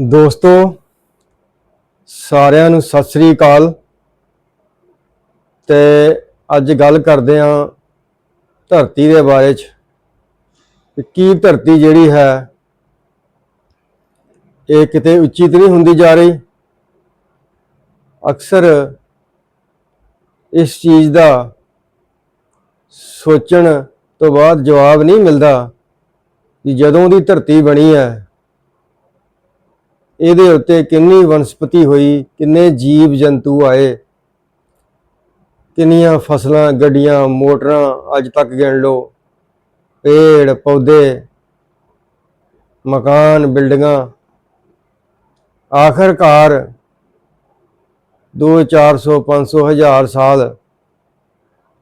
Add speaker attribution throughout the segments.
Speaker 1: ਦੋਸਤੋ, ਸਾਰਿਆਂ ਨੂੰ ਸਤਿ ਸ੍ਰੀ ਅਕਾਲ। ਤੇ ਅੱਜ ਗੱਲ ਕਰਦੇ ਹਾਂ ਧਰਤੀ ਦੇ ਬਾਰੇ ਚ ਕੀ ਧਰਤੀ ਜਿਹੜੀ ਹੈ, ਇਹ ਕਿਤੇ ਉੱਚੀ ਤੇ ਨਹੀਂ ਹੁੰਦੀ ਜਾ ਰਹੀ। ਅਕਸਰ ਇਸ ਚੀਜ਼ ਦਾ ਸੋਚਣ ਤੋਂ ਬਾਅਦ ਜਵਾਬ ਨਹੀਂ ਮਿਲਦਾ ਕਿ ਜਦੋਂ ਦੀ ਧਰਤੀ ਬਣੀ ਹੈ ਇਹਦੇ ਉੱਤੇ ਕਿੰਨੀ ਵਨਸਪਤੀ ਹੋਈ, ਕਿੰਨੇ ਜੀਵ ਜੰਤੂ ਆਏ, ਕਿੰਨੀਆਂ ਫਸਲਾਂ, ਗੱਡੀਆਂ, ਮੋਟਰਾਂ ਅੱਜ ਤੱਕ ਗਿਣ ਲਓ, ਪੇੜ, ਪੌਦੇ, ਮਕਾਨ, ਬਿਲਡਿੰਗਾਂ। ਆਖਰਕਾਰ 2 400 500 ਹਜ਼ਾਰ ਸਾਲ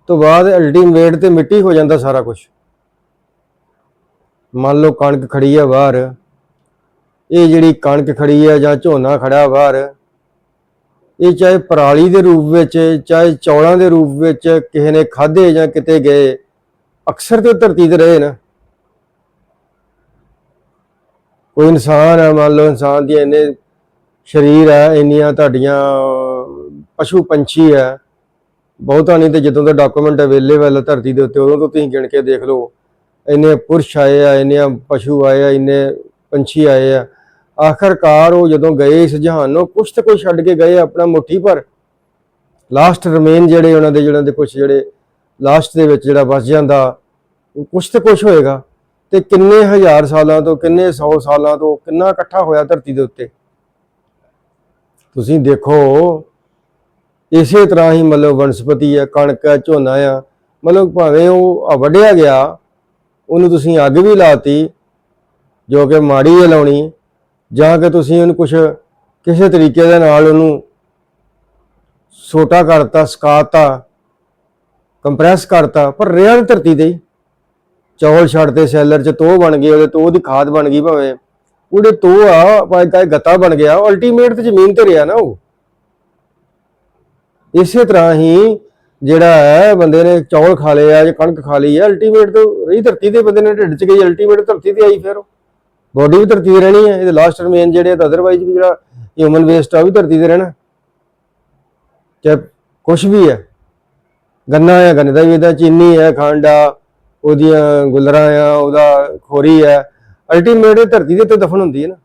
Speaker 1: ਤੋਂ ਬਾਅਦ ਅਲਟੀਮੇਟ ਤੇ ਮਿੱਟੀ ਹੋ ਜਾਂਦਾ ਸਾਰਾ ਕੁਝ ਮੰਨ ਲਓ ਕਣਕ ਖੜੀ ਹੈ ਬਾਹਰ। ਇਹ ਜਿਹੜੀ ਕਣਕ ਖੜੀ ਹੈ ਜਾਂ ਝੋਨਾ ਖੜਾ ਬਾਹਰ, ਇਹ ਚਾਹੇ ਪਰਾਲੀ ਦੇ ਰੂਪ ਵਿੱਚ, ਚਾਹੇ ਚੌਲਾਂ ਦੇ ਰੂਪ ਵਿੱਚ ਕਿਸੇ ਨੇ ਖਾਦੇ ਜਾਂ ਕਿਤੇ ਗਏ, ਅਕਸਰ ਤੇ ਧਰਤੀ ਤੇ ਰਹੇ ਨਾ। ਕੋਈ ਇਨਸਾਨ ਹੈ ਮੰਨ ਲਓ ਇਨਸਾਨ ਦੀ ਇੰਨੇ ਸਰੀਰ ਹੈ ਇੰਨੀਆਂ ਤੁਹਾਡੀਆਂ ਪਸ਼ੂ ਪੰਛੀ ਹੈ ਬਹੁਤਾ ਨਹੀਂ ਤੇ ਜਦੋਂ ਦਾ ਡਾਕੂਮੈਂਟ ਅਵੇਲੇਬਲ ਧਰਤੀ ਦੇ ਉੱਤੇ, ਉਦੋਂ ਤੋਂ ਤੁਸੀਂ ਗਿਣ ਕੇ ਦੇਖ ਲਓ, ਇੰਨੇ ਪੁਰਸ਼ ਆਏ ਆ ਇੰਨੇ ਪਸ਼ੂ ਆਏ ਆ, ਇੰਨੇ ਪੰਛੀ ਆਏ ਆ ਆਖਰਕਾਰ ਉਹ ਜਦੋਂ ਗਏ ਇਸ ਜਹਾਨ ਨੂੰ, ਕੁਛ ਤੇ ਕੁਛ ਛੱਡ ਕੇ ਗਏ ਆਪਣਾ ਮੁੱਠੀ ਪਰ ਲਾਸਟ ਰਿਮੇਨ ਜਿਹੜੇ ਉਹਨਾਂ ਦੇ ਜਿਹੜਾ ਦੇ ਕੁਛ ਜਿਹੜੇ ਲਾਸਟ ਦੇ ਵਿੱਚ ਜਿਹੜਾ ਬਚ ਜਾਂਦਾ, ਉਹ ਕੁਛ ਤੇ ਕੁਛ ਹੋਏਗਾ। ਤੇ ਕਿੰਨੇ ਹਜ਼ਾਰ ਸਾਲਾਂ ਤੋਂ, ਕਿੰਨੇ 100 ਸਾਲਾਂ ਤੋਂ ਕਿੰਨਾ ਇਕੱਠਾ ਹੋਇਆ ਧਰਤੀ ਦੇ ਉੱਤੇ? ਤੁਸੀਂ ਦੇਖੋ, ਇਸੇ ਤਰ੍ਹਾਂ ਹੀ ਮਤਲਬ ਵਨਸਪਤੀ ਹੈ, ਕਣਕ ਹੈ, ਝੋਨਾ ਆ ਮਤਲਬ ਭਾਵੇਂ ਉਹ ਵੱਢਿਆ ਗਿਆ, ਉਹਨੂੰ ਤੁਸੀਂ ਅੱਗ ਵੀ ਲਾਤੀ, ਜੋ ਕਿ ਮਾੜੀ ਹੈ ਲਾਉਣੀ। ਜਾਂ ਕਿ ਤੁਸੀਂ ਉਹਨੂੰ ਕੁਝ ਕਿਸੇ ਤਰੀਕੇ ਦੇ ਨਾਲ ਉਹਨੂੰ ਛੋਟਾ ਕਰਤਾ, ਸੁਕਾਤਾ ਕੰਪਰੈਸ ਕਰਤਾ, ਪਰ ਰਿਹਾ ਧਰਤੀ ਤੇ ਚੌਲ ਛੱਡਦੇ ਸੈਲਰ ਚ ਤੋ ਬਣ ਗਈ ਉਹਦੇ ਤੋ ਦੀ ਖਾਦ ਬਣ ਗਈ ਭਾਵੇਂ। ਉਹਦੇ ਤੋ ਆ, ਭਾਵੇਂ ਕਾਹ ਗੱਤਾ ਬਣ ਗਿਆ ਅਲਟੀਮੇਟ ਤੇ ਜ਼ਮੀਨ ਤੇ ਰਿਹਾ ਨਾ ਉਹ। ਇਸੇ ਤਰ੍ਹਾਂ ਹੀ ਜਿਹੜਾ ਹੈ, ਬੰਦੇ ਨੇ ਚੌਲ ਖਾ ਲਏ ਆ, ਜਾਂ ਕਣਕ ਖਾ ਲਈ ਹੈ ਅਲਟੀਮੇਟ ਤੋਂ ਰਹੀ ਧਰਤੀ ਤੇ, ਬੰਦੇ ਨੇ ਢਿੱਡ 'ਚ ਗਈ ਅਲਟੀਮੇਟ ਧਰਤੀ ਤੇ ਆਈ ਫਿਰ ਉਹ। ਬੋਡੀ ਵੀ ਧਰਤੀ ਤੇ ਰਹਿਣੀ ਹੈ ਇਹਦੇ ਲਾਸਟ ਰਿਮੇਨ ਜਿਹੜੇ ਤਾਂ ਅਦਰਵਾਈਜ਼ ਵੀ ਜਿਹੜਾ ਹਿਊਮਨ ਵੇਸਟ ਆ ਉਹ ਵੀ ਧਰਤੀ ਤੇ ਰਹਿਣਾ। ਚਾਹੇ ਕੁਝ ਵੀ ਹੈ ਗੰਨਾ ਹੈ ਗੰਨੇ ਦਾ ਵੀ ਇਹਦਾ ਚੀਨੀ ਹੈ ਖੰਡ ਆ, ਉਹਦੀਆਂ ਗੁਲਰਾਂ ਆ, ਉਹਦਾ ਖੋਰੀ ਹੈ ਅਲਟੀਮੇਟ ਧਰਤੀ ਦੇ ਉੱਤੇ ਦਫਨ ਹੁੰਦੀ ਹੈ ਨਾ।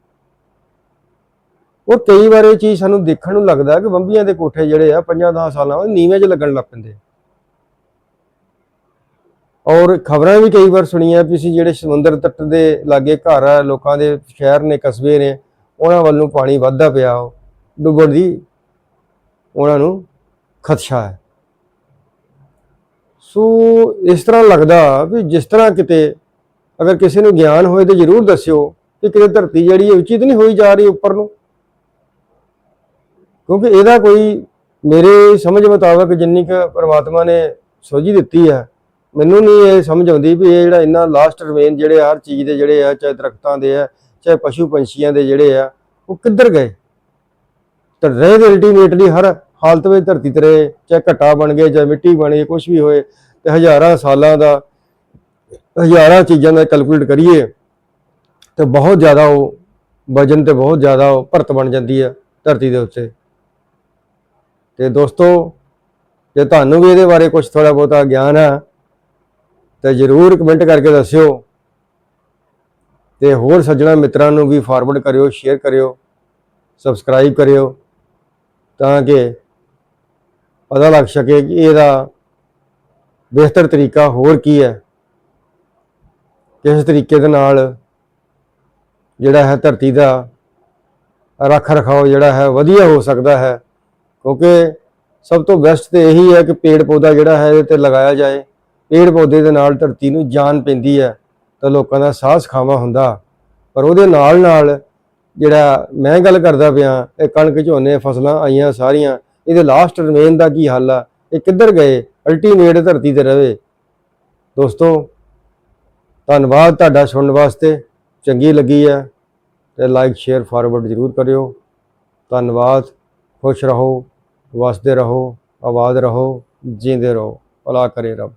Speaker 1: ਉਹ ਕਈ ਵਾਰ ਇਹ ਚੀਜ਼ ਸਾਨੂੰ ਦੇਖਣ ਨੂੰ ਲੱਗਦਾ ਕਿ ਬੰਬੀਆਂ ਦੇ ਕੋਠੇ ਜਿਹੜੇ ਆ 5-10 ਸਾਲਾਂ ਬਾਅਦ ਨੀਵੇਂ 'ਚ ਲੱਗਣ ਲੱਗ ਪੈਂਦੇ ਔਰ ਖਬਰਾਂ ਵੀ ਕਈ ਵਾਰ ਸੁਣੀਆਂ ਵੀ ਅਸੀਂ ਜਿਹੜੇ ਸਮੁੰਦਰ ਤੱਟ ਦੇ ਲਾਗੇ ਘਰ ਆ, ਲੋਕਾਂ ਦੇ ਸ਼ਹਿਰ ਨੇ, ਕਸਬੇ ਨੇ, ਉਹਨਾਂ ਵੱਲੋਂ ਪਾਣੀ ਵੱਧਦਾ ਪਿਆ। ਉਹ ਡੁੱਬਣ ਦੀ ਉਹਨਾਂ ਨੂੰ ਖਦਸ਼ਾ ਹੈ। ਸੋ ਇਸ ਤਰ੍ਹਾਂ ਲੱਗਦਾ ਵੀ ਜਿਸ ਤਰ੍ਹਾਂ ਕਿਤੇ ਅਗਰ ਕਿਸੇ ਨੂੰ ਗਿਆਨ ਹੋਏ ਤਾਂ ਜ਼ਰੂਰ ਦੱਸਿਓ ਕਿ ਕਿਤੇ ਧਰਤੀ ਜਿਹੜੀ ਹੈ ਉੱਚੀ ਨਹੀਂ ਹੋਈ ਜਾ ਰਹੀ ਉੱਪਰ ਨੂੰ। ਕਿਉਂਕਿ ਇਹਦਾ ਕੋਈ ਮੇਰੇ ਸਮਝ ਮੁਤਾਬਕ ਜਿੰਨੀ ਕੁ ਪਰਮਾਤਮਾ ਨੇ ਸੋਝੀ ਦਿੱਤੀ ਹੈ ਮੈਨੂੰ ਨਹੀਂ ਇਹ ਸਮਝ ਆਉਂਦੀ ਵੀ ਇਹ ਜਿਹੜਾ ਇੰਨਾ ਲਾਸਟ ਰਿਮੇਨ ਜਿਹੜੇ ਹਰ ਚੀਜ਼ ਦੇ ਜਿਹੜੇ ਆ, ਚਾਹੇ ਦਰਖਤਾਂ ਦੇ ਆ, ਚਾਹੇ ਪਸ਼ੂ ਪੰਛੀਆਂ ਦੇ ਜਿਹੜੇ ਆ, ਉਹ ਕਿੱਧਰ ਗਏ? ਤਾਂ ਰਹੇ ਦੇ ਅਲਟੀਮੇਟਲੀ ਹਰ ਹਾਲਤ ਵਿੱਚ ਧਰਤੀ ਤੇ ਰਹੇ, ਚਾਹੇ ਘਟਾ ਬਣ ਗਏ, ਚਾਹੇ ਮਿੱਟੀ ਬਣ ਗਈ ਕੁਝ ਵੀ ਹੋਏ, ਤੇ ਹਜ਼ਾਰਾਂ ਸਾਲਾਂ ਦਾ, ਹਜ਼ਾਰਾਂ ਚੀਜ਼ਾਂ ਦਾ ਕੈਲਕੂਲੇਟ ਕਰੀਏ, ਤੇ ਬਹੁਤ ਜ਼ਿਆਦਾ ਉਹ ਵਜਨ ਤੇ ਬਹੁਤ ਜ਼ਿਆਦਾ ਉਹ ਭਰਤ ਬਣ ਜਾਂਦੀ ਹੈ ਧਰਤੀ ਦੇ ਉੱਤੇ। ਤੇ ਦੋਸਤੋ, ਜੇ ਤੁਹਾਨੂੰ ਵੀ ਇਹਦੇ ਬਾਰੇ ਕੁਝ ਥੋੜਾ ਬਹੁਤਾ ਗਿਆਨ ਆ ਤੇ ਜਰੂਰ ਕਮੈਂਟ ਕਰਕੇ ਦੱਸਿਓ। ਤੇ ਹੋਰ ਸੱਜਣਾ ਮਿੱਤਰਾਂ ਨੂੰ ਵੀ ਫਾਰਵਰਡ ਕਰਿਓ ਸ਼ੇਅਰ ਕਰਿਓ ਸਬਸਕ੍ਰਾਈਬ ਕਰਿਓ, ਤਾਂ ਕਿ ਪਤਾ ਲੱਗ ਸਕੇ ਕਿ ਇਹਦਾ ਬਿਹਤਰ ਤਰੀਕਾ ਹੋਰ ਕੀ ਹੈ। ਕਿਸ ਤਰੀਕੇ ਦੇ ਨਾਲ ਜਿਹੜਾ ਹੈ ਧਰਤੀ ਦਾ ਰੱਖ ਰਖਾਓ ਜਿਹੜਾ ਹੈ ਵਧੀਆ ਹੋ ਸਕਦਾ ਹੈ। ਕਿਉਂਕਿ ਸਭ ਤੋਂ ਬੈਸਟ ਤੇ ਇਹੀ ਹੈ ਕਿ ਪੇੜ ਪੌਦਾ ਜਿਹੜਾ ਹੈ ਇਹਦੇ ਤੇ ਲਗਾਇਆ ਜਾਏ। ਪੇੜ ਪੌਦੇ ਦੇ ਨਾਲ ਧਰਤੀ ਨੂੰ ਜਾਨ ਪੈਂਦੀ ਹੈ, ਤਾਂ ਲੋਕਾਂ ਦਾ ਸਾਹ ਸਖਾਵਾ ਹੁੰਦਾ। ਪਰ ਉਹਦੇ ਨਾਲ ਨਾਲ ਜਿਹੜਾ ਮੈਂ ਗੱਲ ਕਰਦਾ ਪਿਆ, ਇਹ ਕਣਕ ਝੋਨੇ ਫਸਲਾਂ ਆਈਆਂ ਸਾਰੀਆਂ, ਇਹਦੇ ਲਾਸਟ ਰਿਮੇਨ ਦਾ ਕੀ ਹੱਲ ਆ? ਇਹ ਕਿੱਧਰ ਗਏ? ਅਲਟੀਮੇਟ ਧਰਤੀ ਤੇ ਰਵੇ ਦੋਸਤੋ, ਧੰਨਵਾਦ ਤੁਹਾਡਾ ਸੁਣਨ ਵਾਸਤੇ। ਚੰਗੀ ਲੱਗੀ ਹੈ ਤੇ ਲਾਈਕ ਸ਼ੇਅਰ ਫਾਰਵਰਡ ਜ਼ਰੂਰ ਕਰਿਓ। ਧੰਨਵਾਦ। ਖੁਸ਼ ਰਹੋ, ਵਸਦੇ ਰਹੋ, ਆਬਾਦ ਰਹੋ ਜੀਂਦੇ ਰਹੋ। ਭਲਾ ਕਰੇ ਰੱਬ।